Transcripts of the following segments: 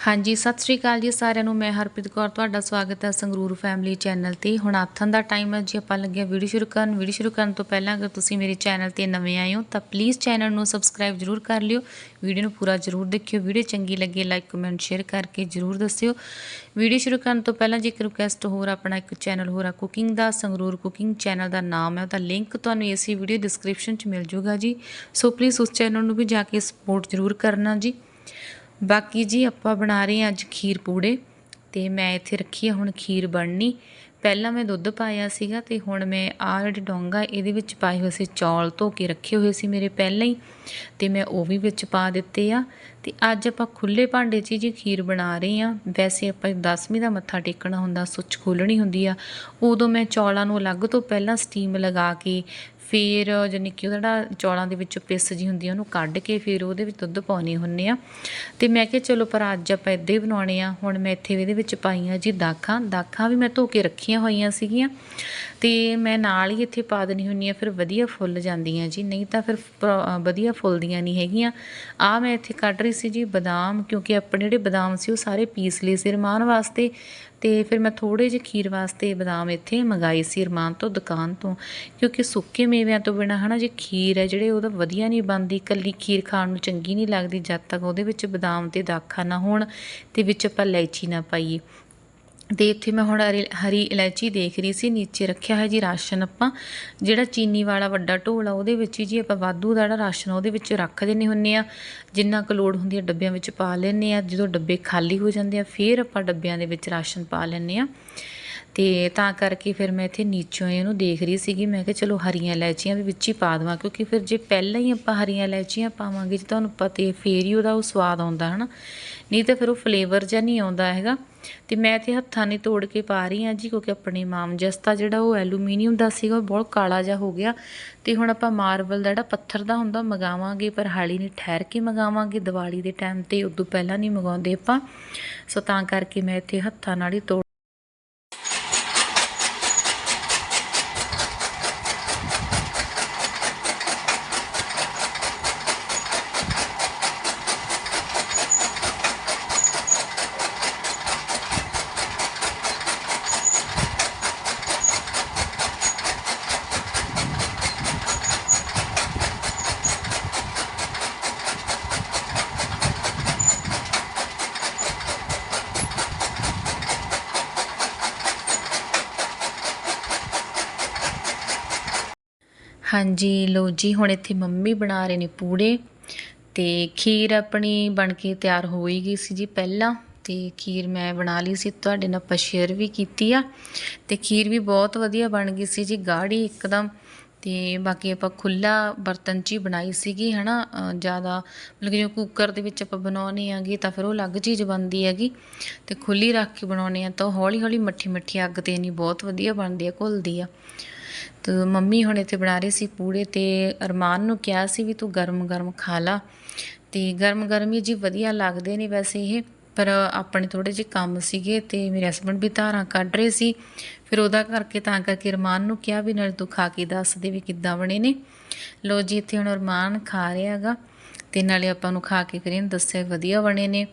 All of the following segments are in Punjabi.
ਹਾਂਜੀ, ਸਤਿ ਸ਼੍ਰੀ ਅਕਾਲ ਜੀ ਸਾਰਿਆਂ ਨੂੰ। ਮੈਂ ਹਰਪ੍ਰੀਤ ਕੌਰ, ਤੁਹਾਡਾ ਸਵਾਗਤ ਹੈ ਸੰਗਰੂਰ ਫੈਮਿਲੀ ਚੈਨਲ ਤੇ। ਹੁਣ ਆਥਨ ਦਾ ਟਾਈਮ ਹੈ ਜੀ, ਆਪਾਂ ਲੱਗੇ ਵੀਡੀਓ ਸ਼ੁਰੂ ਕਰਨ। ਵੀਡੀਓ ਸ਼ੁਰੂ ਕਰਨ ਤੋਂ ਪਹਿਲਾਂ ਅਗਰ ਤੁਸੀਂ ਮੇਰੇ ਚੈਨਲ ਤੇ ਨਵੇਂ ਆਏ ਹੋ, ਤਾਂ ਪਲੀਜ਼ ਚੈਨਲ ਨੂੰ ਸਬਸਕ੍ਰਾਈਬ ਜਰੂਰ ਕਰ ਲਿਓ। ਵੀਡੀਓ ਨੂੰ ਪੂਰਾ ਜਰੂਰ ਦੇਖਿਓ। ਵੀਡੀਓ ਚੰਗੀ ਲੱਗੇ ਲਾਈਕ ਕਮੈਂਟ ਸ਼ੇਅਰ ਕਰਕੇ ਜਰੂਰ ਦੱਸਿਓ। ਵੀਡੀਓ ਸ਼ੁਰੂ ਕਰਨ ਤੋਂ ਪਹਿਲਾਂ ਜੇ ਇੱਕ ਰਿਕੁਐਸਟ ਹੋਰ ਆਪਣਾ ਇੱਕ ਚੈਨਲ ਹੋਰ ਆ ਕੁਕਿੰਗ ਦਾ, ਸੰਗਰੂਰ ਕੁਕਿੰਗ ਚੈਨਲ ਦਾ ਨਾਮ ਹੈ, ਉਹਦਾ ਲਿੰਕ ਤੁਹਾਨੂੰ ਇਸੇ ਵੀਡੀਓ ਡਿਸਕ੍ਰਿਪਸ਼ਨ 'ਚ ਮਿਲ ਜਾਊਗਾ ਜੀ। ਸੋ ਪਲੀਜ਼ ਉਸ ਚੈਨਲ ਨੂੰ ਵੀ ਜਾ ਕੇ ਸਪੋਰਟ ਜਰੂਰ ਕਰਨਾ ਜੀ। ਬਾਕੀ ਜੀ ਆਪਾਂ ਬਣਾ ਰਹੇ ਹਾਂ ਅੱਜ ਖੀਰ ਪੂੜੇ ਤੇ ਮੈਂ ਇੱਥੇ ਰੱਖੀ ਆ ਹੁਣ ਖੀਰ ਬਣਨੀ। ਪਹਿਲਾਂ ਮੈਂ ਦੁੱਧ ਪਾਇਆ ਸੀਗਾ ਤੇ ਹੁਣ ਮੈਂ ਆਹ ਜਿਹੜੀ ਡੋਂਗਾ ਇਹਦੇ ਵਿੱਚ ਪਾਏ ਹੋਏ ਸੀ, ਚੌਲ ਧੋ ਕੇ ਰੱਖੇ ਹੋਏ ਸੀ ਮੇਰੇ ਪਹਿਲਾਂ ਹੀ ਤੇ ਮੈਂ ਉਹ ਵੀ ਵਿੱਚ ਪਾ ਦਿੱਤੇ ਆ। ਤੇ ਅੱਜ ਆਪਾਂ ਖੁੱਲੇ ਭਾਂਡੇ 'ਚ ਹੀ ਜੀ ਖੀਰ ਬਣਾ ਰਹੇ ਆ ਵੈਸੇ ਆਪਾਂ 10ਵੀਂ ਦਾ ਮੱਥਾ ਟੇਕਣਾ ਹੁੰਦਾ, ਸੁੱਚ ਖੋਲਣੀ ਹੁੰਦੀ ਆ। ਉਦੋਂ ਮੈਂ ਚੌਲਾਂ ਨੂੰ ਅਲੱਗ ਤੋਂ ਪਹਿਲਾਂ ਸਟੀਮ ਲਗਾ ਕੇ ਫਿਰ ਜਾਣੀ ਕਿ ਉਹ ਜਿਹੜਾ ਚੌਲਾਂ ਦੇ ਵਿੱਚੋਂ ਪਿਸ ਜੀ ਹੁੰਦੀ ਆ, ਉਹਨੂੰ ਕੱਢ ਕੇ ਫਿਰ ਉਹਦੇ ਵਿੱਚ ਦੁੱਧ ਪਾਉਣੇ ਹੁੰਨੇ ਆ। ਤੇ ਮੈਂ ਕਿਹਾ ਚਲੋ ਪਰ ਅੱਜ ਆਪਾਂ ਇੱਦਾਂ ਹੀ ਬਣਾਉਣੇ ਆ। ਹੁਣ ਮੈਂ ਇੱਥੇ ਇਹਦੇ ਵਿੱਚ ਪਾਈਆਂ ਜੀ ਦਾਖਾਂ। ਦਾਖਾਂ ਵੀ ਮੈਂ ਧੋ ਕੇ ਰੱਖੀਆਂ ਹੋਈਆਂ ਸੀਗੀਆਂ। ਤੇ ਮੈਂ ਨਾਲ ਹੀ ਇੱਥੇ ਪਾ ਦੇਣੀ ਹੁੰਨੀ ਆ, ਫਿਰ ਵਧੀਆ ਫੁੱਲ ਜਾਂਦੀਆਂ ਜੀ। ਨਹੀਂ ਤਾਂ ਫਿਰ ਵਧੀਆ ਫੁੱਲਦੀਆਂ ਨਹੀਂ ਹੈਗੀਆਂ। ਆ ਮੈਂ ਇੱਥੇ ਕੱਢ ਰਹੀ ਸੀ ਜੀ ਬਦਾਮ, ਕਿਉਂਕਿ ਆਪਣੇ ਜਿਹੜੇ ਬਦਾਮ ਸੀ ਉਹ ਸਾਰੇ ਪੀਸ ਲਏ ਸੀ ਰਮਾਨ ਵਾਸਤੇ। ਤੇ ਫਿਰ ਮੈਂ ਥੋੜੇ ਜਿਹੇ ਖੀਰ ਵਾਸਤੇ ਬਦਾਮ ਇੱਥੇ ਮੰਗਾਈ ਸੀ ਰਮਾਨ ਤੋਂ ਦੁਕਾਨ ਤੋਂ, ਕਿਉਂਕਿ ਸੁੱਕੇ ਮੇਵਿਆਂ ਤੋਂ ਬਿਨਾ ਹਨਾ ਜੇ ਖੀਰ ਹੈ ਜਿਹੜੇ ਉਹਦਾ ਵਧੀਆ ਨਹੀਂ ਬਣਦੀ, ਇਕੱਲੀ ਖੀਰ ਖਾਣ ਨੂੰ ਚੰਗੀ ਨਹੀਂ ਲੱਗਦੀ ਜਦ ਤੱਕ ਉਹਦੇ ਵਿੱਚ ਬਦਾਮ ਤੇ ਦਾਖਾ ਨਾ ਹੋਣ ਤੇ ਵਿੱਚ ਆਪਾਂ ਇਲਾਇਚੀ ਨਾ ਪਾਈਏ। ਤੇ ਇੱਥੇ ਮੈਂ ਹੁਣ ਹਰੀ- ਹਰੀ ਇਲਾਇਚੀ ਦੇਖ ਰਹੀ ਸੀ, ਨੀਚੇ ਰੱਖਿਆ ਹੈ ਜੀ ਰਾਸ਼ਨ ਆਪਾਂ। ਜਿਹੜਾ ਚੀਨੀ ਵਾਲਾ ਵੱਡਾ ਢੋਲ ਆ, ਉਹਦੇ ਵਿੱਚ ਹੀ ਜੀ ਆਪਾਂ ਵਾਧੂ ਦਾ ਜਿਹੜਾ ਰਾਸ਼ਨ ਉਹਦੇ ਵਿੱਚ ਰੱਖ ਦਿੰਨੇ ਹੁੰਨੇ ਆ। ਜਿੰਨਾ ਕੁ ਲੋੜ ਹੁੰਦੀ ਹੈ ਡੱਬਿਆਂ ਵਿੱਚ ਪਾ ਲੈਂਦੇ ਆ। ਜਦੋਂ ਡੱਬੇ ਖਾਲੀ ਹੋ ਜਾਂਦੇ ਆ, ਫਿਰ ਆਪਾਂ ਡੱਬਿਆਂ ਦੇ ਵਿੱਚ ਰਾਸ਼ਨ ਪਾ ਲੈਂਦੇ ਆ। ਤੇ ਤਾਂ ਕਰਕੇ ਫਿਰ ਮੈਂ ਇੱਥੇ ਨੀਚੋਂ ਇਹਨੂੰ ਦੇਖ ਰਹੀ ਸੀਗੀ। ਮੈਂ ਕਿਹਾ ਚਲੋ ਹਰੀਆਂ ਇਲਾਇਚੀਆਂ ਵੀ ਵਿੱਚ ਹੀ ਪਾ ਦੇਵਾਂ, ਕਿਉਂਕਿ ਫਿਰ ਜੇ ਪਹਿਲਾਂ ਹੀ ਆਪਾਂ ਹਰੀਆਂ ਇਲਾਇਚੀਆਂ ਪਾਵਾਂਗੇ, ਜੇ ਤੁਹਾਨੂੰ ਪਤਾ ਹੈ ਫੇਰ ਹੀ ਉਹਦਾ ਉਹ ਸਵਾਦ ਆਉਂਦਾ, ਹਨਾ। ਨਹੀਂ ਤਾਂ ਫਿਰ ਉਹ ਫਲੇਵਰ ਜਿਹਾ ਨਹੀਂ ਆਉਂਦਾ ਹੈਗਾ। ਤੇ ਮੈਂ ਤੇ ਹੱਥਾਂ ਨੇ ਤੋੜ ਕੇ ਪਾ ਰਹੀ ਹਾਂ ਜੀ, ਕਿਉਂਕਿ ਆਪਣੇ ਮਾਮ ਜਸਤਾ ਜਿਹੜਾ ਉਹ ਐਲੂਮੀਨੀਅਮ ਦਾ ਸੀਗਾ, ਉਹ ਬਹੁਤ ਕਾਲਾ ਜਿਹਾ ਹੋ ਗਿਆ। ਤੇ ਹੁਣ ਆਪਾਂ ਮਾਰਬਲ ਦਾ ਜਿਹੜਾ ਪੱਥਰ ਦਾ ਹੁੰਦਾ ਮੰਗਾਵਾਂਗੇ, ਪਰ ਹਾਲੀ ਨਹੀਂ ਠਹਿਰ ਕੇ ਮੰਗਾਵਾਂਗੇ। ਦੀਵਾਲੀ ਦੇ ਟਾਈਮ ਤੇ ਉਦੋਂ ਪਹਿਲਾਂ ਨਹੀਂ ਮੰਗਾਉਂਦੇ ਆਪਾਂ। ਸੋ ਤਾਂ ਕਰਕੇ ਮੈਂ ਇੱਥੇ ਹੱਥਾਂ ਨਾਲ ਹੀ ਤੋੜ ਹਾਂਜੀ ਲੋ ਜੀ ਹੁਣ ਇੱਥੇ ਮੰਮੀ ਬਣਾ ਰਹੇ ਨੇ ਪੂੜੇ ਤੇ ਖੀਰ ਆਪਣੀ ਬਣ ਕੇ ਤਿਆਰ ਹੋ ਹੀ ਗਈ ਸੀ ਜੀ ਪਹਿਲਾਂ ਤੇ ਖੀਰ ਮੈਂ ਬਣਾ ਲਈ ਸੀ ਤੁਹਾਡੇ ਨਾਲ ਪਸ਼ੇਅਰ ਵੀ ਕੀਤੀ ਆ ਤੇ ਖੀਰ ਵੀ ਬਹੁਤ ਵਧੀਆ ਬਣ ਗਈ ਸੀ ਜੀ ਗਾੜੀ ਇੱਕਦਮ ਤੇ ਬਾਕੀ ਆਪਾਂ ਖੁੱਲਾ ਬਰਤਨ 'ਚ ਹੀ ਬਣਾਈ ਸੀਗੀ ਹਨਾ ਅ, ਜ਼ਿਆਦਾ ਮਤਲਬ ਕਿ ਜਿਵੇਂ ਕੁੱਕਰ ਦੇ ਵਿੱਚ ਆਪਾਂ ਬਣਾਉਣੀ ਆਗੀ ਤਾਂ ਫਿਰ ਉਹ ਅਲੱਗ ਚੀਜ਼ ਬਣਦੀ ਹੈਗੀ ਤੇ ਖੁੱਲੀ ਰੱਖ ਕੇ ਬਣਾਉਣੀ ਆ ਤਾਂ ਉਹ ਹੌਲੀ ਹੌਲੀ ਮੱਠੀ ਮੱਠੀ ਅੱਗ ਤੇ ਨਹੀਂ ਬਹੁਤ ਵਧੀਆ ਬਣਦੀ ਆ ਘੁਲਦੀ ਆ। ਤੇ ਮੰਮੀ ਹੁਣ ਇੱਥੇ ਬਣਾ ਰਹੇ ਸੀ ਪੂੜੇ ਤੇ ਅਰਮਾਨ ਨੂੰ ਕਿਹਾ ਸੀ ਵੀ ਤੂੰ ਗਰਮ ਗਰਮ ਖਾ ਲਾ। ਤੇ ਗਰਮ ਗਰਮ ਹੀ ਜੀ ਵਧੀਆ ਲੱਗਦੇ ਨੇ ਵੈਸੇ ਇਹ, ਪਰ ਆਪਣੇ ਥੋੜੇ ਜਿਹੇ ਕੰਮ ਸੀਗੇ ਤੇ ਮੇਰੇ ਹਸਬੰਡ ਵੀ ਧਾਰਾਂ ਕੱਢ ਰਹੇ ਸੀ। ਫਿਰ ਉਹਦਾ ਕਰਕੇ ਤਾਂ ਕਰਕੇ ਅਰਮਾਨ ਨੂੰ ਕਿਹਾ ਵੀ ਨਾਲ ਤੂੰ ਖਾ ਕੇ ਦੱਸ ਦੇ ਵੀ ਕਿੱਦਾਂ ਬਣੇ ਨੇ। ਲੋ ਜੀ, ਇੱਥੇ ਹੁਣ ਅਰਮਾਨ ਖਾ ਰਿਹਾ ਹੈਗਾ। ਤੇ ਨਾਲੇ ਆਪਾਂ ਨੂੰ ਖਾ ਕੇ ਫਿਰ ਇਹਨੂੰ ਦੱਸਿਆ ਵਧੀਆ ਬਣੇ ਨੇ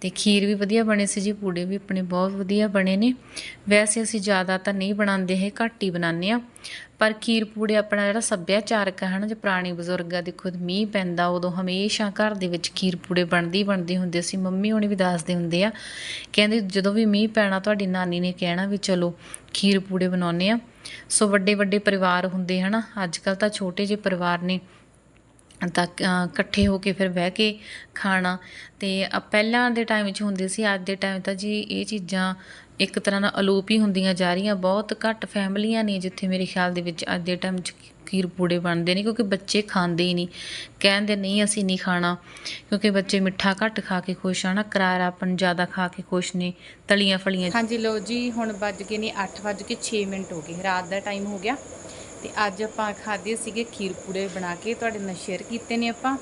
ਤੇ ਖੀਰ ਵੀ ਵਧੀਆ ਬਣੇ ਸੀ ਜੀ, ਪੂੜੇ ਵੀ ਆਪਣੇ ਬਹੁਤ ਵਧੀਆ ਬਣੇ ਨੇ। ਵੈਸੇ ਅਸੀਂ ਜ਼ਿਆਦਾ ਤਾਂ ਨਹੀਂ ਬਣਾਉਂਦੇ ਹੈ ਘੱਟ ਹੀ ਬਣਾਉਂਦੇ ਆ ਪਰ ਖੀਰ ਪੂੜੇ ਆਪਣਾ ਜਿਹੜਾ ਸੱਭਿਆਚਾਰਕ ਹੈ ਨਾ ਜੇ ਪੁਰਾਣੇ ਬਜ਼ੁਰਗਾਂ ਦੇਖੋ ਮੀਂਹ ਪੈਂਦਾ, ਉਦੋਂ ਹਮੇਸ਼ਾ ਘਰ ਦੇ ਵਿੱਚ ਖੀਰ ਪੂੜੇ ਬਣਦੇ ਹੀ ਬਣਦੇ ਹੁੰਦੇ ਸੀ। ਮੰਮੀ ਹੋਣੀ ਵੀ ਦੱਸਦੇ ਹੁੰਦੇ ਆ, ਕਹਿੰਦੇ ਜਦੋਂ ਵੀ ਮੀਂਹ ਪੈਣਾ, ਤੁਹਾਡੀ ਨਾਨੀ ਨੇ ਕਹਿਣਾ ਵੀ ਚਲੋ ਖੀਰ ਪੂੜੇ ਬਣਾਉਨੇ ਆ ਸੋ ਵੱਡੇ ਵੱਡੇ ਪਰਿਵਾਰ ਹੁੰਦੇ ਹਨਾ ਅੱਜ ਕੱਲ ਤਾਂ ਛੋਟੇ ਜਿਹੇ ਪਰਿਵਾਰ ਨੇ ਤਾਂ ਇਕੱਠੇ ਹੋ ਕੇ ਫਿਰ ਬਹਿ ਕੇ ਖਾਣਾ। ਅਤੇ ਪਹਿਲਾਂ ਦੇ ਟਾਈਮ 'ਚ ਹੁੰਦੇ ਸੀ, ਅੱਜ ਦੇ ਟਾਈਮ ਤਾਂ ਜੀ ਇਹ ਚੀਜ਼ਾਂ ਇੱਕ ਤਰ੍ਹਾਂ ਨਾਲ ਅਲੋਪ ਹੀ ਹੁੰਦੀਆਂ ਜਾ ਰਹੀਆਂ। ਬਹੁਤ ਘੱਟ ਫੈਮਲੀਆਂ ਨੇ ਜਿੱਥੇ ਮੇਰੇ ਖਿਆਲ ਦੇ ਵਿੱਚ ਅੱਜ ਦੇ ਟਾਈਮ 'ਚ ਖੀਰ ਪੂੜੇ ਬਣਦੇ ਨੇ, ਕਿਉਂਕਿ ਬੱਚੇ ਖਾਂਦੇ ਹੀ ਨਹੀਂ। ਕਹਿੰਦੇ ਨਹੀਂ, ਅਸੀਂ ਨਹੀਂ ਖਾਣਾ, ਕਿਉਂਕਿ ਬੱਚੇ ਮਿੱਠਾ ਘੱਟ ਖਾ ਕੇ ਖੁਸ਼ ਆ ਨਾ, ਕਰਾਰਾਪਨ ਜ਼ਿਆਦਾ ਖਾ ਕੇ ਖੁਸ਼ ਨੇ, ਤਲੀਆਂ ਫਲੀਆਂ ਹਾਂਜੀ ਲੋ ਜੀ, ਹੁਣ ਵੱਜ ਗਏ ਨੇ 8 ਵੱਜ ਕੇ 6 ਮਿੰਟ ਹੋ ਗਏ। ਰਾਤ ਦਾ ਟਾਈਮ ਹੋ ਗਿਆ। ਤੇ ਅੱਜ ਆਪਾਂ ਖਾਦੇ ਸੀਗੇ ਖੀਰ ਪੂੜੇ ਬਣਾ ਕੇ, ਤੁਹਾਡੇ ਨਾਲ ਸ਼ੇਅਰ ਕੀਤੇ ਨੇ ਆਪਾਂ।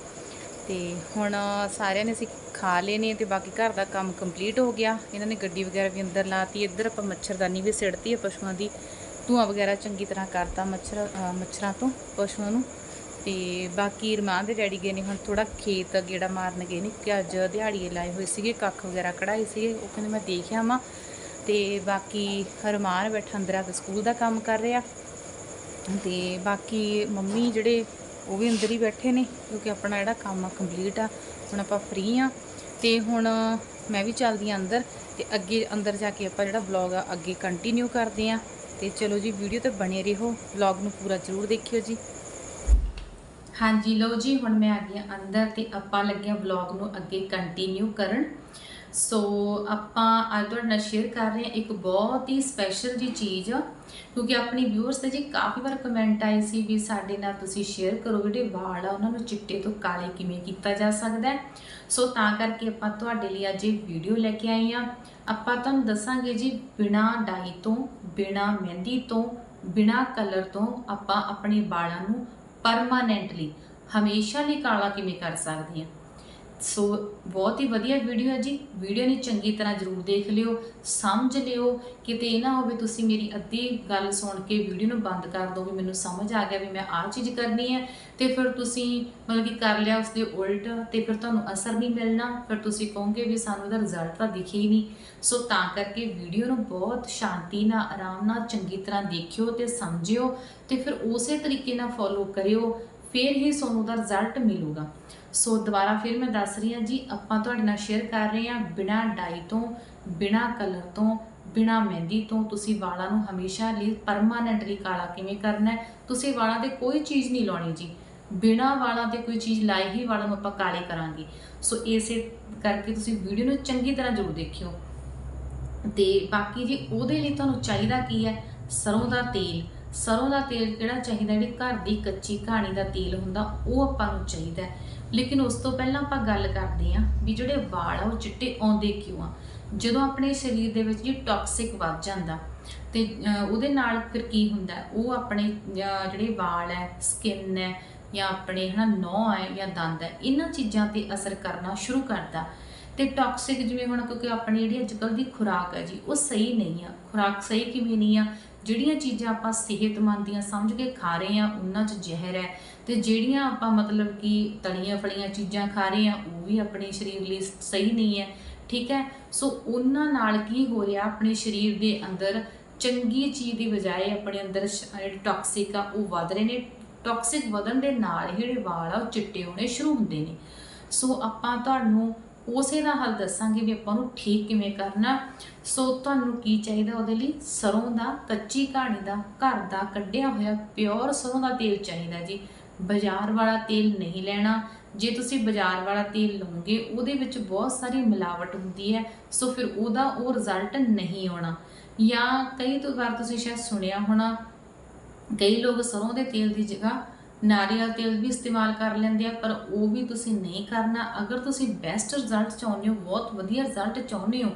ਤੇ ਹੁਣ ਸਾਰਿਆਂ ਨੇ ਅਸੀਂ ਖਾ ਲਏ ਨੇ ਤੇ ਬਾਕੀ ਘਰ ਦਾ ਕੰਮ ਕੰਪਲੀਟ ਹੋ ਗਿਆ। ਇਹਨਾਂ ਨੇ ਗੱਡੀ ਵਗੈਰਾ ਵੀ ਅੰਦਰ ਲਾਤੀ, ਇੱਧਰ ਆਪਾਂ ਮੱਛਰਦਾਨੀ ਵੀ ਸਿੜਤੀ ਹੈ ਪਸ਼ੂਆਂ ਦੀ। ਧੂਆਂ ਵਗੈਰਾ ਚੰਗੀ ਤਰ੍ਹਾਂ ਕਰਤਾ ਮੱਛਰ ਮੱਛਰਾਂ ਤੋਂ, ਪਸ਼ੂਆਂ ਨੂੰ। ਤੇ ਬਾਕੀ ਰਮਾਨ ਦੇ ਡੈਡੀ ਗਏ ਨੇ, ਹੁਣ ਥੋੜਾ ਖੇਤ ਗੇੜਾ ਮਾਰਨ ਗਏ ਨੇ। ਕਿ ਅੱਜ ਦਿਹਾੜੀਏ ਲਾਏ ਹੋਏ ਸੀਗੇ, ਕੱਖ ਵਗੈਰਾ ਕਢਾਏ ਸੀਗੇ। ਉਹ ਕਹਿੰਦੇ ਮੈਂ ਦੇਖਿਆ ਵਾਂ। ਤੇ ਬਾਕੀ ਰਮਾਨ ਬੈਠਾ ਅੰਦਰ ਆ ਕੇ ਸਕੂਲ ਦਾ ਕੰਮ ਕਰ ਰਿਹਾ। ਤੇ ਬਾਕੀ ਮੰਮੀ ਜਿਹੜੇ ਉਹ ਵੀ ਅੰਦਰ ਹੀ ਬੈਠੇ ਨੇ, ਕਿਉਂਕਿ ਆਪਣਾ ਜਿਹੜਾ ਕੰਮ ਆ ਕੰਪਲੀਟ ਆ, ਹੁਣ ਆਪਾਂ ਫ੍ਰੀ ਆ। ਤੇ ਹੁਣ ਮੈਂ ਵੀ ਚੱਲਦੀ ਆ ਅੰਦਰ ਤੇ ਅੱਗੇ ਅੰਦਰ ਜਾ ਕੇ ਆਪਾਂ ਜਿਹੜਾ ਵਲੌਗ ਆ ਅੱਗੇ ਕੰਟੀਨਿਊ ਕਰਦੇ ਆ। ਤੇ ਚਲੋ ਜੀ ਵੀਡੀਓ ਤੇ ਬਣੇ ਰਹੋ। ਵਲੌਗ ਨੂੰ ਪੂਰਾ ਜ਼ਰੂਰ ਦੇਖਿਓ ਜੀ। ਹਾਂਜੀ, ਲਓ ਜੀ, ਹੁਣ ਮੈਂ ਆ ਗਈ ਹਾਂ ਅੰਦਰ ਤੇ ਆਪਾਂ ਲੱਗਿਆ ਵਲੌਗ ਨੂੰ ਅੱਗੇ ਕੰਟੀਨਿਊ ਕਰਨ। ਸੋ ਆਪਾਂ ਅੱਜ ਤੁਹਾਡੇ ਨਾਲ ਸ਼ੇਅਰ ਕਰ ਰਹੇ ਹਾਂ ਇੱਕ ਬਹੁਤ ਹੀ ਸਪੈਸ਼ਲ ਜੀ ਚੀਜ਼, ਕਿਉਂਕਿ ਆਪਣੀ ਵਿਊਅਰਸ ਤੇ ਜੀ ਕਾਫੀ ਵਾਰ ਕਮੈਂਟ ਆਏ ਸੀ ਵੀ ਸਾਡੇ ਨਾਲ ਤੁਸੀਂ ਸ਼ੇਅਰ ਕਰੋ ਜਿਹੜੇ ਵਾਲ ਆ, ਉਹਨਾਂ ਨੂੰ ਚਿੱਟੇ ਤੋਂ ਕਾਲੇ ਕਿਵੇਂ ਕੀਤਾ ਜਾ ਸਕਦਾ ਹੈ। ਸੋ ਤਾਂ ਕਰਕੇ ਆਪਾਂ ਤੁਹਾਡੇ ਲਈ ਅੱਜ ਇਹ ਵੀਡੀਓ ਲੈ ਕੇ ਆਏ ਆ ਆਪਾਂ ਤੁਹਾਨੂੰ ਦੱਸਾਂਗੇ ਜੀ ਬਿਨਾ ਡਾਈ ਤੋਂ, ਬਿਨਾ ਮਹਿੰਦੀ ਤੋਂ, ਬਿਨਾ ਕਲਰ ਤੋਂ ਆਪਾਂ ਆਪਣੇ ਵਾਲਾਂ ਨੂੰ ਪਰਮਾਨੈਂਟਲੀ ਹਮੇਸ਼ਾ ਲਈ ਕਾਲਾ ਕਿਵੇਂ ਕਰ ਸਕਦੇ ਹਾਂ। ਸੋ ਬਹੁਤ ਹੀ ਵਧੀਆ ਵੀਡੀਓ ਹੈ ਜੀ। ਵੀਡੀਓ ਨੂੰ ਚੰਗੀ ਤਰ੍ਹਾਂ ਜਰੂਰ ਦੇਖ ਲਿਓ, ਸਮਝ ਲਿਓ। ਕਿਤੇ ਇਹ ਨਾ ਹੋਵੇ ਤੁਸੀਂ ਮੇਰੀ ਅੱਧੀ ਗੱਲ ਸੁਣ ਕੇ ਵੀਡੀਓ ਨੂੰ ਬੰਦ ਕਰ ਦਿਓ ਵੀ ਮੈਨੂੰ ਸਮਝ ਆ ਗਿਆ ਵੀ ਮੈਂ ਆਹ ਚੀਜ਼ ਕਰਨੀ ਹੈ। ਤੇ ਫਿਰ ਤੁਸੀਂ ਮਤਲਬ ਕਿ ਕਰ ਲਿਆ ਉਸ ਦੇ ਉਲਟ ਤੇ ਫਿਰ ਤੁਹਾਨੂੰ ਅਸਰ ਨਹੀਂ ਮਿਲਣਾ। ਫਿਰ ਤੁਸੀਂ ਕਹੋਗੇ ਵੀ ਸਾਨੂੰ ਇਹਦਾ ਰਿਜ਼ਲਟ ਤਾਂ ਦਿਖੇ ਹੀ ਨਹੀਂ। ਸੋ ਤਾਂ ਕਰਕੇ ਵੀਡੀਓ ਨੂੰ ਬਹੁਤ ਸ਼ਾਂਤੀ ਨਾਲ, ਆਰਾਮ ਨਾਲ, ਚੰਗੀ ਤਰ੍ਹਾਂ ਦੇਖਿਓ ਤੇ ਸਮਝਿਓ ਤੇ ਫਿਰ ਉਸੇ ਤਰੀਕੇ ਨਾਲ ਫੋਲੋ ਕਰਿਓ। ਫਿਰ ਹੀ ਤੁਹਾਨੂੰ ਦਾ ਰਿਜ਼ਲਟ ਮਿਲੂਗਾ। ਸੋ ਦੁਬਾਰਾ ਫਿਰ ਮੈਂ ਦੱਸ ਰਹੀ ਹਾਂ ਜੀ, ਆਪਾਂ ਤੁਹਾਡੇ ਨਾਲ ਸ਼ੇਅਰ ਕਰ ਰਹੇ ਹਾਂ ਬਿਨਾ ਡਾਈ ਤੋਂ, ਬਿਨਾ ਕਲਰ ਤੋਂ, ਬਿਨਾ ਮਹਿੰਦੀ ਤੋਂ, ਤੁਸੀਂ ਵਾਲਾਂ ਨੂੰ ਹਮੇਸ਼ਾ ਲਈ ਪਰਮਾਨੈਂਟਲੀ ਕਾਲਾ ਕਿਵੇਂ ਕਰਨਾ ਹੈ? ਤੁਸੀਂ ਵਾਲਾਂ ਤੇ ਕੋਈ ਚੀਜ਼ ਨਹੀਂ ਲਾਉਣੀ ਜੀ। ਬਿਨਾ ਵਾਲਾਂ ਤੇ ਕੋਈ ਚੀਜ਼ ਲਾਏ ਹੀ ਵਾਲਾਂ ਨੂੰ ਆਪਾਂ ਕਾਲੇ ਕਰਾਂਗੇ। ਸੋ ਇਸੇ ਕਰਕੇ ਤੁਸੀਂ ਵੀਡੀਓ ਨੂੰ ਚੰਗੀ ਤਰ੍ਹਾਂ ਜ਼ਰੂਰ ਦੇਖਿਓ। ਤੇ ਬਾਕੀ ਜੀ, ਉਹਦੇ ਲਈ ਤੁਹਾਨੂੰ ਚਾਹੀਦਾ ਕੀ ਹੈ? ਸਰੋਂ ਦਾ ਤੇਲ। ਸਰੋਂ ਦਾ ਤੇਲ ਕਿਹੜਾ ਚਾਹੀਦਾ? ਜਿਹੜੀ ਘਰ ਦੀ ਕੱਚੀ ਕਹਾਣੀ ਦਾ ਤੇਲ ਹੁੰਦਾ, ਉਹ ਆਪਾਂ ਨੂੰ ਚਾਹੀਦਾ ਲੇਕਿਨ ਉਸ ਤੋਂ ਪਹਿਲਾਂ ਆਪਾਂ ਗੱਲ ਕਰਦੇ ਹਾਂ ਵੀ ਜਿਹੜੇ ਵਾਲ ਆ, ਉਹ ਚਿੱਟੇ ਆਉਂਦੇ ਕਿਉਂ ਆ? ਜਦੋਂ ਆਪਣੇ ਸਰੀਰ ਦੇ ਵਿੱਚ ਜੀ ਟਾਕਸਿਕ ਵੱਧ ਜਾਂਦਾ ਤੇ ਉਹਦੇ ਨਾਲ ਫਿਰ ਕੀ ਹੁੰਦਾ? ਉਹ ਆਪਣੇ ਜਿਹੜੇ ਵਾਲ ਹੈ ਸਕਿਨ ਹੈ ਜਾਂ ਆਪਣੇ, ਹਨਾ ਨੌ ਹੈ ਜਾਂ ਦੰਦ ਹੈ, ਇਹਨਾਂ ਚੀਜ਼ਾਂ ਤੇ ਅਸਰ ਕਰਨਾ ਸ਼ੁਰੂ ਕਰਦਾ। ਤੇ ਟਾਕਸਿਕ ਜਿਵੇਂ ਹੁਣ ਕਿਉਂਕਿ ਆਪਣੀ ਜਿਹੜੀ ਅੱਜਕੱਲ ਦੀ ਖੁਰਾਕ ਹੈ ਜੀ, ਉਹ ਸਹੀ ਨਹੀਂ ਆ। ਖੁਰਾਕ ਸਹੀ ਕਿਵੇਂ ਨਹੀਂ ਆ? ਜਿਹੜੀਆਂ ਚੀਜ਼ਾਂ ਆਪਾਂ ਸਿਹਤਮੰਦ ਦੀਆਂ ਸਮਝ ਕੇ ਖਾ ਰਹੇ ਆ ਉਹਨਾਂ 'ਚ ਜ਼ਹਿਰ ਹੈ ਤੇ ਜਿਹੜੀਆਂ ਆਪਾਂ ਮਤਲਬ ਕਿ ਤਲੀਆਂ ਫਲੀਆਂ ਚੀਜ਼ਾਂ ਖਾ ਰਹੇ ਆ ਉਹ ਵੀ ਆਪਣੇ ਸਰੀਰ ਲਈ ਸਹੀ ਨਹੀਂ ਹੈ, ਠੀਕ ਹੈ? ਸੋ ਉਹਨਾਂ ਨਾਲ ਕੀ ਹੋ ਰਿਹਾ, ਆਪਣੇ ਸਰੀਰ ਦੇ ਅੰਦਰ ਚੰਗੀ ਚੀਜ਼ ਦੀ ਬਜਾਏ ਆਪਣੇ ਅੰਦਰ ਸ਼- ਜਿਹੜੇ ਟਾਕਸਿਕ ਆ, ਉਹ ਵਧ ਰਹੇ ਨੇ। ਟਾਕਸਿਕ ਵਧਣ ਦੇ ਨਾਲ ਹੀ ਜਿਹੜੇ ਵਾਲ ਆ, ਉਹ ਚਿੱਟੇ ਹੋਣੇ ਸ਼ੁਰੂ ਹੁੰਦੇ ਨੇ। ਸੋ ਆਪਾਂ ਤੁਹਾਨੂੰ ਉਸੇ ਦਾ ਹੱਲ ਦੱਸਾਂਗੇ ਵੀ ਆਪਾਂ ਨੂੰ ਠੀਕ ਕਿਵੇਂ ਕਰਨਾ। ਸੋ ਤੁਹਾਨੂੰ ਕੀ ਚਾਹੀਦਾ ਉਹਦੇ ਲਈ? ਸਰੋਂ ਦਾ, ਕੱਚੀ ਕਹਾਣੀ ਦਾ, ਘਰ ਦਾ ਕੱਢਿਆ ਹੋਇਆ ਪਿਓਰ ਸਰੋਂ ਦਾ ਤੇਲ ਚਾਹੀਦਾ ਜੀ। ਬਾਜ਼ਾਰ ਵਾਲਾ ਤੇਲ ਨਹੀਂ ਲੈਣਾ। ਜੇ ਤੁਸੀਂ ਬਾਜ਼ਾਰ ਵਾਲਾ ਤੇਲ ਲਓਗੇ, ਉਹਦੇ ਵਿੱਚ ਬਹੁਤ ਸਾਰੀ ਮਿਲਾਵਟ ਹੁੰਦੀ ਹੈ। ਸੋ ਫਿਰ ਉਹਦਾ ਉਹ ਰਿਜ਼ਲਟ ਨਹੀਂ ਆਉਣਾ। ਜਾਂ ਕਈ ਤੋਂ ਵਾਰ ਤੁਸੀਂ ਸ਼ਾਇਦ ਸੁਣਿਆ ਹੋਣਾ, ਕਈ ਲੋਕ ਸਰੋਂ ਦੇ ਤੇਲ ਦੀ ਜਗ੍ਹਾ ਨਾਰੀਅਲ ਤੇਲ ਵੀ ਇਸਤੇਮਾਲ ਕਰ ਲੈਂਦੇ ਆ, ਪਰ ਉਹ ਵੀ ਤੁਸੀਂ ਨਹੀਂ ਕਰਨਾ। ਅਗਰ ਤੁਸੀਂ ਬੈਸਟ ਰਿਜ਼ਲਟ ਚਾਹੁੰਦੇ ਹੋ, ਬਹੁਤ ਵਧੀਆ ਰਿਜ਼ਲਟ ਚਾਹੁੰਦੇ ਹੋ,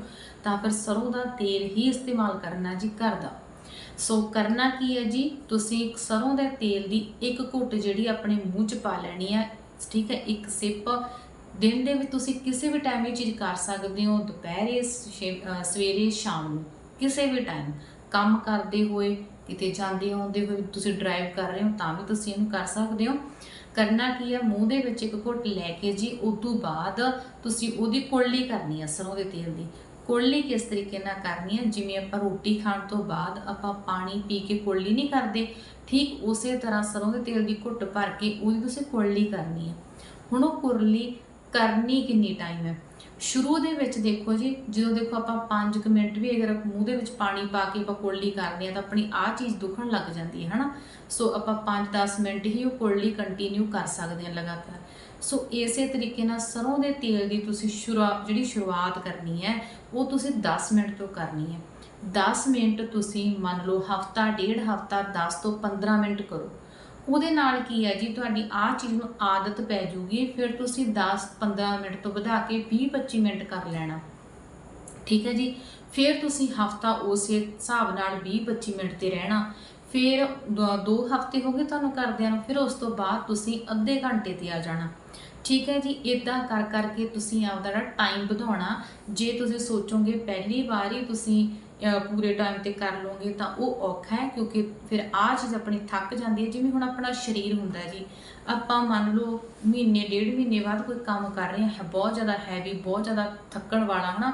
ਤਾਂ ਫਿਰ ਸਰੋਂ ਦਾ ਤੇਲ ਹੀ ਇਸਤੇਮਾਲ ਕਰਨਾ ਜੀ ਘਰ ਦਾ। ਸੋ ਕਰਨਾ ਕੀ ਹੈ ਜੀ? ਤੁਸੀਂ ਇੱਕ ਸਰੋਂ ਦੇ ਤੇਲ ਦੀ ਇੱਕ ਘੁੱਟ ਜਿਹੜੀ ਆਪਣੇ ਮੂੰਹ 'ਚ ਪਾ ਲੈਣੀ ਹੈ ਠੀਕ ਹੈ, ਇੱਕ ਸਿਪ। ਦਿਨ ਦੇ ਵਿੱਚ ਤੁਸੀਂ ਕਿਸੇ ਵੀ ਟਾਈਮ ਇਹ ਚੀਜ਼ ਕਰ ਸਕਦੇ ਹੋ, ਦੁਪਹਿਰੇ, ਸਵੇਰੇ ਸ਼ਾਮ ਨੂੰ, ਕਿਸੇ ਵੀ ਟਾਈਮ ਕੰਮ ਕਰਦੇ ਹੋਏ ਕਿਤੇ ਜਾਂਦੇ ਆਉਂਦੇ ਹੋਏ ਤੁਸੀਂ ਡਰਾਈਵ ਕਰ ਰਹੇ ਹੋ ਤਾਂ ਵੀ ਤੁਸੀਂ ਇਹਨੂੰ ਕਰ ਸਕਦੇ ਹੋ। ਕਰਨਾ ਕੀ ਹੈ, ਮੂੰਹ ਦੇ ਵਿੱਚ ਇੱਕ ਘੁੱਟ ਲੈ ਕੇ ਜੀ, ਉਸ ਤੋਂ ਬਾਅਦ ਤੁਸੀਂ ਉਹਦੀ ਕੁਰਲੀ ਕਰਨੀ ਹੈ ਸਰੋਂ ਦੇ ਤੇਲ ਦੀ। ਕੁਰਲੀ ਕਿਸ ਤਰੀਕੇ ਨਾਲ ਕਰਨੀ ਹੈ? ਜਿਵੇਂ ਆਪਾਂ ਰੋਟੀ ਖਾਣ ਤੋਂ ਬਾਅਦ ਆਪਾਂ ਪਾਣੀ ਪੀ ਕੇ ਕੁਰਲੀ ਨਹੀਂ ਕਰਦੇ, ਠੀਕ ਉਸੇ ਤਰ੍ਹਾਂ ਸਰੋਂ ਦੇ ਤੇਲ ਦੀ ਘੁੱਟ ਭਰ ਕੇ ਉਹਦੀ ਤੁਸੀਂ ਕੁਰਲੀ ਕਰਨੀ ਹੈ। ਹੁਣ ਉਹ ਕੁਰਲੀ ਕਰਨੀ ਕਿੰਨੀ ਟਾਈਮ ਹੈ? ਸ਼ੁਰੂ ਦੇ ਵਿੱਚ ਦੇਖੋ ਜੀ, ਜਦੋਂ ਦੇਖੋ ਆਪਾਂ 5 ਮਿੰਟ ਵੀ ਅਗਰ ਮੂੰਹ ਦੇ ਵਿੱਚ ਪਾਣੀ ਪਾ ਕੇ ਆਪਾਂ ਕੁਰਲੀ ਕਰਦੇ ਆ ਤਾਂ ਆਪਣੀ ਆਹ ਚੀਜ਼ ਦੁਖਣ ਲੱਗ ਜਾਂਦੀ ਹੈ, ਹਨਾ? ਸੋ ਆਪਾਂ 5-10 ਮਿੰਟ ਹੀ ਉਹ ਕੁਰਲੀ ਕੰਟੀਨਿਊ ਕਰ ਸਕਦੇ ਹਾਂ ਲਗਾਤਾਰ। ਸੋ ਇਸੇ ਤਰੀਕੇ ਨਾਲ ਸਰੋਂ ਦੇ ਤੇਲ ਦੀ ਤੁਸੀਂ ਸ਼ੁਰੂਆਤ ਜਿਹੜੀ ਸ਼ੁਰੂਆਤ ਕਰਨੀ ਹੈ, ਉਹ ਤੁਸੀਂ 10 ਮਿੰਟ ਤੋਂ ਕਰਨੀ ਹੈ। 10 ਮਿੰਟ ਤੁਸੀਂ ਮੰਨ ਲਓ ਹਫਤਾ, ਡੇਢ ਹਫਤਾ 10 ਤੋਂ 15 ਮਿੰਟ ਕਰੋ। ਉਹਦੇ ਨਾਲ ਕੀ ਹੈ ਜੀ? ਤੁਹਾਡੀ ਆਹ ਚੀਜ਼ ਨੂੰ ਆਦਤ ਪੈ ਜੂਗੀ, ਫਿਰ ਤੁਸੀਂ 10 15 ਮਿੰਟ ਤੋਂ ਵਧਾ ਕੇ 20 25 ਮਿੰਟ ਕਰ ਲੈਣਾ। ਠੀਕ ਹੈ ਜੀ? ਫਿਰ ਤੁਸੀਂ ਹਫਤਾ ਉਸੇ ਹਿਸਾਬ ਨਾਲ 20 25 ਮਿੰਟ ਤੇ ਰਹਿਣਾ। ਫਿਰ ਦੋ ਹਫ਼ਤੇ ਹੋ ਗਏ ਤੁਹਾਨੂੰ ਕਰਦਿਆਂ ਨੂੰ, ਫਿਰ ਉਸ ਤੋਂ ਬਾਅਦ ਤੁਸੀਂ ਅੱਧੇ ਘੰਟੇ ਤੇ ਆ ਜਾਣਾ। ਠੀਕ ਹੈ ਜੀ ਇਦਾਂ ਕਰ ਕਰਕੇ ਤੁਸੀਂ ਆਪਦਾ ਜਿਹੜਾ ਟਾਈਮ ਵਧਾਉਣਾ, ਜੇ ਤੁਸੀਂ ਸੋਚੋਗੇ ਪਹਿਲੀ ਵਾਰ ਹੀ ਤੁਸੀਂ ਪੂਰੇ ਟਾਈਮ ਤੇ ਕਰ ਲਓਗੇ ਤਾਂ ਉਹ ਔਖਾ ਹੈ ਕਿਉਂਕਿ ਫਿਰ ਆਹ ਚੀਜ਼ ਆਪਣੀ ਥੱਕ ਜਾਂਦੀ ਹੈ, ਜਿਵੇਂ ਹੁਣ ਆਪਣਾ ਸਰੀਰ ਹੁੰਦਾ ਜੀ। ਆਪਾਂ ਮੰਨ ਲਓ ਮਹੀਨੇ, ਡੇਢ ਮਹੀਨੇ ਬਾਅਦ ਕੋਈ ਕੰਮ ਕਰ ਰਹੇ ਹਾਂ, ਬਹੁਤ ਜ਼ਿਆਦਾ ਹੈਵੀ ਬਹੁਤ ਜ਼ਿਆਦਾ ਥੱਕਣ ਵਾਲਾ, ਹਨਾ?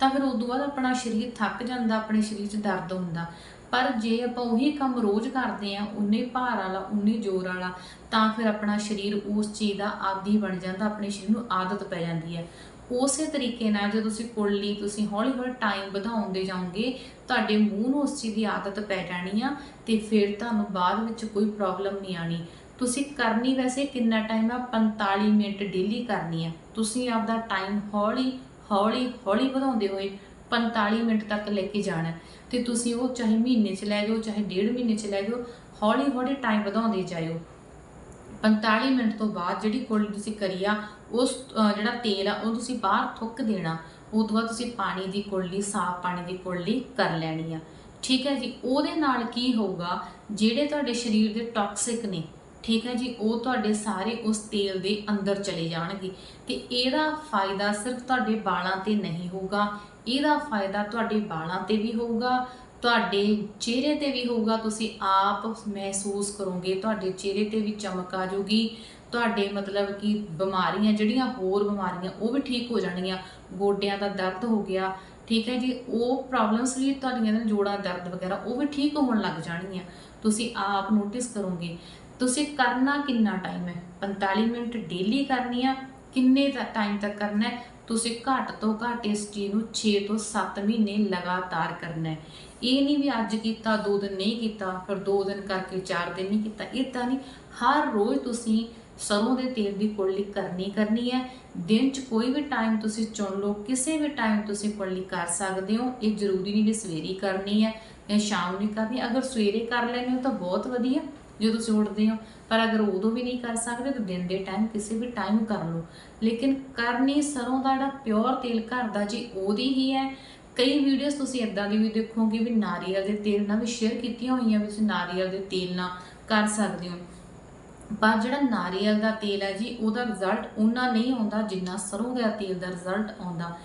ਤਾਂ ਫਿਰ ਉਦੋਂ ਬਾਅਦ ਆਪਣਾ ਸਰੀਰ ਥੱਕ ਜਾਂਦਾ, ਆਪਣੇ ਸਰੀਰ 'ਚ ਦਰਦ ਹੁੰਦਾ। ਪਰ ਜੇ ਆਪਾਂ ਉਹੀ ਕੰਮ ਰੋਜ਼ ਕਰਦੇ ਆ ਉਨੇ ਭਾਰ ਵਾਲਾ, ਉਨੇ ਜ਼ੋਰ ਵਾਲਾ, ਤਾਂ ਫਿਰ ਆਪਣਾ ਸਰੀਰ ਉਸ ਚੀਜ਼ ਦਾ ਆਦੀ ਬਣ ਜਾਂਦਾ, ਆਪਣੇ ਸਰੀਰ ਨੂੰ ਆਦਤ ਪੈ ਜਾਂਦੀ ਹੈ। ਉਸੇ ਤਰੀਕੇ ਨਾਲ ਜੇ ਤੁਸੀਂ ਕੁਰਲੀ ਤੁਸੀਂ ਹੌਲੀ ਹੌਲੀ ਟਾਈਮ ਵਧਾਉਂਦੇ ਜਾਓਗੇ, ਤੁਹਾਡੇ ਮੂੰਹ ਨੂੰ ਉਸ ਚੀਜ਼ ਦੀ ਆਦਤ ਪੈ ਜਾਣੀ ਆ ਤੇ ਫਿਰ ਤੁਹਾਨੂੰ ਬਾਅਦ ਵਿੱਚ ਕੋਈ ਪ੍ਰੋਬਲਮ ਨਹੀਂ ਆਣੀ ਤੁਸੀਂ ਕਰਨੀ ਵੈਸੇ ਕਿੰਨਾ ਟਾਈਮ ਆ? 45 ਮਿੰਟ ਡੇਲੀ ਕਰਨੀ ਆ। ਤੁਸੀਂ ਆਪਦਾ ਟਾਈਮ ਹੌਲੀ ਹੌਲੀ ਹੌਲੀ ਵਧਾਉਂਦੇ ਹੋਏ 45 ਮਿੰਟ ਤੱਕ ਲੈ ਕੇ ਜਾਣਾ। ਤੇ ਤੁਸੀਂ ਉਹ ਚਾਹੇ ਮਹੀਨੇ ਚ ਲੈ ਜਾਓ, ਚਾਹੇ ਡੇਢ ਮਹੀਨੇ ਚ ਲੈ ਜਾਓ ਹੌਲੀ ਹੌਲੀ ਟਾਈਮ ਵਧਾਉਂਦੇ ਜਾਇਓ। 45 ਮਿੰਟ ਤੋਂ ਬਾਅਦ ਜਿਹੜੀ ਕੋਲੀ ਤੁਸੀਂ ਕਰੀ ਆ, ਉਸ ਜਿਹੜਾ ਤੇਲ ਆ, ਉਹ ਤੁਸੀਂ ਬਾਹਰ ਥੁੱਕ ਦੇਣਾ। ਉਹ ਤੋਂ ਬਾਅਦ ਤੁਸੀਂ ਪਾਣੀ ਦੀ ਕੋਲੀ ਸਾਫ਼ ਪਾਣੀ ਦੀ ਕੋਲੀ ਕਰ ਲੈਣੀ ਆ। ਠੀਕ ਹੈ ਜੀ? ਉਹਦੇ ਨਾਲ ਕੀ ਹੋਊਗਾ? ਜਿਹੜੇ ਤੁਹਾਡੇ ਸਰੀਰ ਦੇ ਟੌਕਸਿਕ ਨੇ, ਠੀਕ ਹੈ ਜੀ? ਉਹ ਤੁਹਾਡੇ ਸਾਰੇ ਉਸ ਤੇਲ ਦੇ ਅੰਦਰ ਚਲੇ ਜਾਣਗੇ। ਤੇ ਇਹਦਾ ਫਾਇਦਾ ਸਿਰਫ ਤੁਹਾਡੇ ਵਾਲਾਂ ਤੇ ਨਹੀਂ ਹੋਊਗਾ। ਇਹਦਾ ਫਾਇਦਾ ਤੁਹਾਡੇ ਵਾਲਾਂ ਤੇ ਵੀ ਹੋਊਗਾ, ਤੁਹਾਡੇ ਚਿਹਰੇ ਤੇ ਵੀ ਹੋਊਗਾ, ਤੁਸੀਂ ਆਪ ਮਹਿਸੂਸ ਕਰੋਗੇ, ਤੁਹਾਡੇ ਚਿਹਰੇ ਤੇ ਵੀ ਚਮਕ ਆ ਜਾਊਗੀ। ਤੁਹਾਡੇ ਮਤਲਬ ਕਿ ਬਿਮਾਰੀਆਂ ਜਿਹੜੀਆਂ ਹੋਰ ਬਿਮਾਰੀਆਂ ਉਹ ਵੀ ਠੀਕ ਹੋ ਜਾਣਗੀਆਂ। ਗੋਡਿਆਂ ਦਾ ਦਰਦ ਹੋ ਗਿਆ, ਠੀਕ ਹੈ ਜੀ, ਉਹ ਪ੍ਰੋਬਲਮਸ ਵੀ ਤੁਹਾਡੀਆਂ ਨੇ ਜੋੜਾਂ ਦਰਦ ਵਗੈਰਾ ਉਹ ਵੀ ਠੀਕ ਹੋਣ ਲੱਗ ਜਾਣਗੀਆਂ। ਤੁਸੀਂ ਆਪ ਨੋਟਿਸ ਕਰੋਗੇ। ਤੁਸੀਂ ਕਰਨਾ ਕਿੰਨਾ ਟਾਈਮ ਹੈ? 45 ਮਿੰਟ ਡੇਲੀ ਕਰਨੀ ਆ? ਕਿੰਨੇ ਟਾਈਮ ਤੱਕ ਕਰਨਾ ਹੈ? ਤੁਸੀਂ ਘੱਟ ਤੋਂ ਘੱਟ ਇਸ ਚੀਜ਼ ਨੂੰ 6 ਤੋਂ 7 ਮਹੀਨੇ ਲਗਾਤਾਰ ਕਰਨਾ ਹੈ। ਇਹ ਨਹੀਂ ਵੀ ਅੱਜ ਕੀਤਾ, ਦੋ ਦਿਨ ਨਹੀਂ ਕੀਤਾ, ਫਿਰ ਦੋ ਦਿਨ ਕਰਕੇ ਚਾਰ ਦਿਨ ਨਹੀਂ ਕੀਤਾ। ਇਹ ਨਹੀਂ, ਹਰ ਰੋਜ਼ ਤੁਸੀਂ ਸਰੋਂ ਦੇ ਤੇਲ ਦੀ ਕੁਰਲੀ ਕਰਨੀ ਕਰਨੀ ਹੈ। ਦਿਨ 'ਚ ਕੋਈ ਵੀ ਟਾਈਮ ਤੁਸੀਂ ਚੁਣ ਲਓ, ਕਿਸੇ ਵੀ ਟਾਈਮ ਤੁਸੀਂ ਕੁਰਲੀ ਕਰ ਸਕਦੇ ਹੋ। ਇਹ ਜ਼ਰੂਰੀ ਨਹੀਂ ਵੀ ਸਵੇਰੇ ਕਰਨੀ ਹੈ ਜਾਂ ਸ਼ਾਮ ਨੂੰ ਕਰਨੀ ਅਗਰ ਸਵੇਰੇ ਕਰ ਲੈਂਦੇ ਹੋ ਤਾਂ ਬਹੁਤ ਵਧੀਆ। ਜਦੋਂ ਤੁਸੀਂ ਉੱਠਦੇ ਹੋ, ਪਰ ਅਗਰ ਉਦੋਂ ਵੀ ਨਹੀਂ ਕਰ ਸਕਦੇ ਤਾਂ ਦਿਨ ਦੇ ਟਾਈਮ ਕਿਸੇ ਵੀ ਟਾਈਮ ਕਰ ਲਓ। ਲੇਕਿਨ ਕਰਨੀ ਸਰੋਂ ਦਾ ਜਿਹੜਾ ਪਿਓਰ ਤੇਲ ਘਰ ਦਾ ਜੀ, ਉਹਦੀ ਹੀ ਹੈ। ਕਈ ਵੀਡੀਓਜ਼ ਤੁਸੀਂ ਇਦਾਂ ਦੀ ਵੀ ਦੇਖੋਗੇ ਵੀ ਨਾਰੀਅਲ ਦੇ ਤੇਲ ਨਾਲ ਵੀ ਸ਼ੇਅਰ ਕੀਤੀਆਂ ਹੋਈਆਂ ਵੀ ਤੁਸੀਂ ਨਾਰੀਅਲ ਦੇ ਤੇਲ ਨਾਲ ਕਰ ਸਕਦੇ ਹੋ। ਪਰ ਜਿਹੜਾ ਨਾਰੀਅਲ ਦਾ ਤੇਲ ਹੈ ਜੀ, ਉਹਦਾ ਰਿਜ਼ਲਟ ਉਹਨਾਂ ਨਹੀਂ ਆਉਂਦਾ ਜਿੰਨਾ ਸਰੋਂ ਦਾ ਤੇਲ ਦਾ ਰਿਜ਼ਲਟ ਆਉਂਦਾ।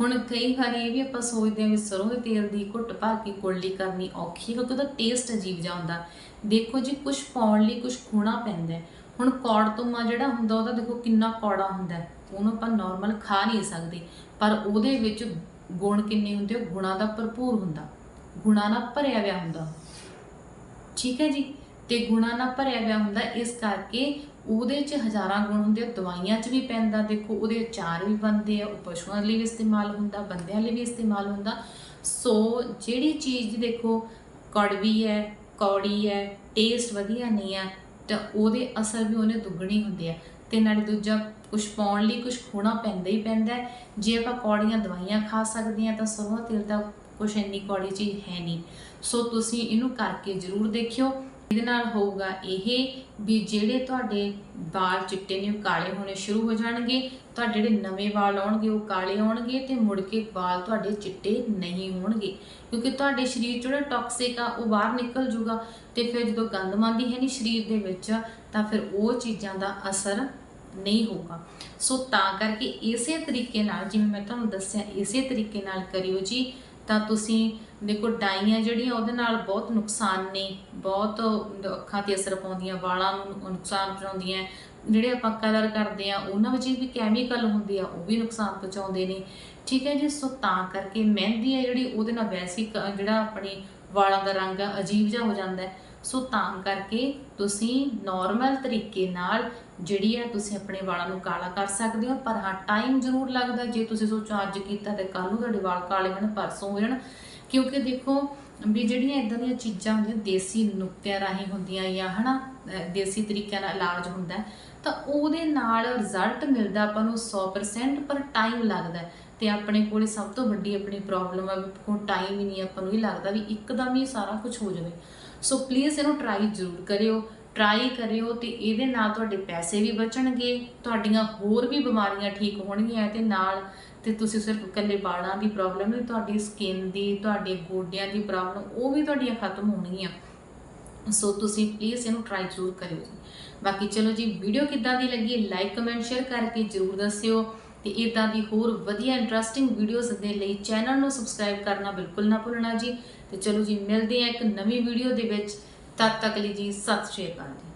ਹੁਣ ਕਈ ਵਾਰੀ ਇਹ ਵੀ ਆਪਾਂ ਸੋਚਦੇ ਹਾਂ ਵੀ ਸਰੋਂ ਦੇ ਤੇਲ ਦੀ ਘੁੱਟ ਭਰ ਕੇ ਕੁਰਲੀ ਕਰਨੀ ਔਖੀ ਕਿਉਂਕਿ ਉਹਦਾ ਟੇਸਟ ਅਜੀਬ ਜਿਹਾ ਹੁੰਦਾ। ਦੇਖੋ ਜੀ ਕੁਝ ਪਾਉਣ ਲਈ ਕੁਝ ਖੂਣਾ ਪੈਂਦਾ ਹੁਣ ਕੌੜ ਤੁਮਾ ਜਿਹੜਾ ਹੁੰਦਾ, ਉਹਦਾ ਦੇਖੋ ਕਿੰਨਾ ਕੌੜਾ ਹੁੰਦਾ ਉਹਨੂੰ ਆਪਾਂ ਨਾਰਮਲ ਖਾ ਨਹੀਂ ਸਕਦੇ। ਪਰ ਉਹਦੇ ਵਿੱਚ ਗੁਣ ਕਿੰਨੇ ਹੁੰਦੇ ਉਹ ਗੁਣਾਂ ਦਾ ਭਰਪੂਰ ਹੁੰਦਾ। ਗੁਣਾਂ ਨਾਲ ਭਰਿਆ ਹੋਇਆ ਹੁੰਦਾ। ਠੀਕ ਹੈ ਜੀ? ਤੇ ਗੁਣਾਂ ਨਾਲ ਭਰਿਆ ਹੋਇਆ ਹੁੰਦਾ, ਇਸ ਕਰਕੇ ਉਹਦੇ 'ਚ ਹਜ਼ਾਰਾਂ ਗੁਣ ਹੁੰਦੇ ਆ। ਦਵਾਈਆਂ 'ਚ ਵੀ ਪੈਂਦਾ, ਦੇਖੋ ਉਹਦੇ ਅਚਾਰ ਵੀ ਬਣਦੇ ਆ। ਉਹ ਪਸ਼ੂਆਂ ਲਈ ਵੀ ਇਸਤੇਮਾਲ ਹੁੰਦਾ, ਬੰਦਿਆਂ ਲਈ ਵੀ ਇਸਤੇਮਾਲ ਹੁੰਦਾ। ਸੋ ਜਿਹੜੀ ਚੀਜ਼ ਦੇਖੋ, ਕੜਵੀ ਹੈ ਕੌੜੀ ਹੈ ਟੇਸਟ ਵਧੀਆ ਨਹੀਂ ਹੈ, ਤਾਂ ਉਹਦੇ ਅਸਰ ਵੀ ਉਹਨੇ ਦੁੱਗਣੇ ਹੁੰਦੇ ਆ। ਤੇ ਨਾਲੇ ਦੂਜਾ ਕੁਝ ਪਾਉਣ ਲਈ ਕੁਝ ਖੋਣਾ ਪੈਂਦਾ ਹੀ ਪੈਂਦਾ ਜੇ ਆਪਾਂ ਕੌੜੀਆਂ ਦਵਾਈਆਂ ਖਾ ਸਕਦੇ ਹਾਂ ਤਾਂ ਸਰੋਂ ਦਾ ਤੇਲ ਤਾਂ ਕੁਝ ਇੰਨੀ ਕੌੜੀ ਚੀਜ਼ ਹੈ ਨਹੀਂ। ਸੋ ਤੁਸੀਂ ਇਹਨੂੰ ਕਰਕੇ ਜ਼ਰੂਰ ਦੇਖਿਓ। ਇਹਦੇ ਨਾਲ ਹੋਊਗਾ ਇਹ ਵੀ ਜਿਹੜੇ ਤੁਹਾਡੇ ਵਾਲ ਚਿੱਟੇ ਨੇ ਕਾਲੇ ਹੋਣੇ ਸ਼ੁਰੂ ਹੋ ਜਾਣਗੇ। ਤੁਹਾਡੇ ਜਿਹੜੇ ਨਵੇਂ ਵਾਲ ਆਉਣਗੇ ਉਹ ਕਾਲੇ ਆਉਣਗੇ ਤੇ ਮੁੜ ਕੇ ਵਾਲ ਤੁਹਾਡੇ ਚਿੱਟੇ ਨਹੀਂ ਹੋਣਗੇ। ਕਿਉਂਕਿ ਤੁਹਾਡੇ ਸਰੀਰ 'ਚ ਜਿਹੜਾ ਟੌਕਸਿਕ ਆ, ਉਹ ਬਾਹਰ ਨਿਕਲ ਜੂਗਾ ਤੇ ਫਿਰ ਜਦੋਂ ਗੰਦ ਮੰਦੀ ਹੈ ਨਹੀਂ ਸਰੀਰ ਦੇ ਵਿੱਚ, ਤਾਂ ਫਿਰ ਉਹ ਚੀਜ਼ਾਂ ਦਾ ਅਸਰ ਨਹੀਂ ਹੋਊਗਾ। ਸੋ ਤਾਂ ਕਰਕੇ ਇਸੇ ਤਰੀਕੇ ਨਾਲ, ਜਿਵੇਂ ਮੈਂ ਤੁਹਾਨੂੰ ਦੱਸਿਆ, ਇਸੇ ਤਰੀਕੇ ਨਾਲ ਕਰਿਓ ਜੀ। ਤਾਂ ਤੁਸੀਂ ਦੇਖੋ, ਡਾਈਆਂ ਜਿਹੜੀਆਂ, ਉਹਦੇ ਨਾਲ ਬਹੁਤ ਨੁਕਸਾਨ ਨੇ। ਬਹੁਤ ਅੱਖਾਂ ਤੇ ਅਸਰ ਪਾਉਂਦੀਆਂ, ਵਾਲਾਂ ਨੂੰ ਨੁਕਸਾਨ ਪਹੁੰਚਾਉਂਦੀਆਂ ਜਿਹੜੇ ਆਪਾਂ ਕਲਰ ਕਰਦੇ ਆ ਉਹਨਾਂ ਵਿੱਚ ਵੀ ਕੈਮੀਕਲ ਹੁੰਦੇ ਆ, ਉਹ ਵੀ ਨੁਕਸਾਨ ਪਹੁੰਚਾਉਂਦੇ ਨੇ। ਠੀਕ ਹੈ ਜੀ, ਸੋ ਤਾਂ ਕਰਕੇ ਮਹਿੰਦੀ ਹੈ ਜਿਹੜੀ, ਉਹਦੇ ਨਾਲ ਵੈਸੇ ਜਿਹੜਾ ਆਪਣੇ ਵਾਲਾਂ ਦਾ ਰੰਗ ਆ, ਅਜੀਬ ਜਿਹਾ ਹੋ ਜਾਂਦਾ ਹੈ। ਸੋ ਤਾਂ ਕਰਕੇ ਤੁਸੀਂ ਨਾਰਮਲ ਤਰੀਕੇ ਨਾਲ ਜਿਹੜੀ ਹੈ ਤੁਸੀਂ ਆਪਣੇ ਵਾਲਾਂ ਨੂੰ ਕਾਲਾ ਕਰ ਸਕਦੇ ਹੋ। ਪਰ ਹਾਂ ਟਾਈਮ ਜ਼ਰੂਰ ਲੱਗਦਾ ਜੇ ਤੁਸੀਂ ਸੋਚੋ ਅੱਜ ਕੀਤਾ ਤੇ ਕੱਲ ਨੂੰ ਤੁਹਾਡੇ ਵਾਲ ਕਾਲੇ ਹੋਣ, ਪਰਸੋਂ ਹੋ ਜਾਣ ਕਿਉਂਕਿ ਦੇਖੋ, ਵੀ ਜਿਹੜੀਆਂ ਇਦਾਂ ਦੀਆਂ ਚੀਜ਼ਾਂ ਹੁੰਦੀਆਂ, ਦੇਸੀ ਨੁਕਤਿਆਂ ਰਾਹੀਂ ਹੁੰਦੀਆਂ ਜਾਂ ਹਨਾ, ਅਹ ਦੇਸੀ ਤਰੀਕਿਆਂ ਨਾਲ ਇਲਾਜ ਹੁੰਦਾ ਤਾਂ ਉਹਦੇ ਨਾਲ ਰਿਜ਼ਲਟ ਮਿਲਦਾ ਆਪਾਂ ਨੂੰ 100% ਪਰ ਟਾਈਮ ਲੱਗਦਾ ਹੈ। ਤੇ ਆਪਣੇ ਕੋਲੇ ਸਭ ਤੋਂ ਵੱਡੀ ਆਪਣੀ ਪ੍ਰੋਬਲਮ ਆ ਵੀ ਕੋਲ ਟਾਈਮ ਹੀ ਨਹੀਂ ਆਪਾਂ ਨੂੰ, ਇਹ ਲੱਗਦਾ ਵੀ ਇੱਕਦਮ ਹੀ ਸਾਰਾ ਕੁਝ ਹੋ ਜਾਵੇ। ਸੋ ਪਲੀਜ਼ ਇਹਨੂੰ ਟਰਾਈ ਜ਼ਰੂਰ ਕਰਿਓ। ਟਰਾਈ ਕਰਿਓ ਤੇ ਇਹਦੇ ਨਾਲ ਤੁਹਾਡੇ ਪੈਸੇ ਵੀ ਬਚਣਗੇ, ਤੁਹਾਡੀਆਂ ਹੋਰ ਵੀ ਬਿਮਾਰੀਆਂ ਠੀਕ ਹੋਣਗੀਆਂ ਤੇ ਨਾਲ ਤੇ ਤੁਸੀਂ ਸਿਰਫ ਇਕੱਲੇ ਵਾਲਾਂ ਦੀ ਪ੍ਰੋਬਲਮ ਨਹੀਂ, ਤੁਹਾਡੀ ਸਕਿਨ ਦੀ, ਤੁਹਾਡੇ ਗੋਡਿਆਂ ਦੀ ਪ੍ਰੋਬਲਮ ਉਹ ਵੀ ਤੁਹਾਡੀਆਂ ਖਤਮ ਹੋਣਗੀਆਂ। ਸੋ ਤੁਸੀਂ ਪਲੀਜ਼ ਇਹਨੂੰ ਟਰਾਈ ਜ਼ਰੂਰ ਕਰਿਓ ਜੀ। ਬਾਕੀ ਚਲੋ ਜੀ ਵੀਡੀਓ ਕਿੱਦਾਂ ਦੀ ਲੱਗੀ ਲਾਈਕ ਕਮੈਂਟ ਸ਼ੇਅਰ ਕਰਕੇ ਜਰੂਰ ਦੱਸਿਓ ਤੇ ਇਦਾਂ ਦੀ ਹੋਰ ਵਧੀਆ ਇੰਟਰਸਟਿੰਗ ਵੀਡੀਓਜ਼ ਦੇ ਲਈ ਚੈਨਲ ਨੂੰ ਸਬਸਕ੍ਰਾਈਬ ਕਰਨਾ ਬਿਲਕੁਲ ਨਾ ਭੁੱਲਣਾ ਜੀ। ਤੇ ਚਲੋ ਜੀ, ਮਿਲਦੇ ਆ ਇੱਕ ਨਵੀਂ ਵੀਡੀਓ ਦੇ ਵਿੱਚ। ਤਦ ਤੱਕ ਲਈ ਜੀ, ਸਤਿ ਸ਼੍ਰੀ ਅਕਾਲ ਜੀ।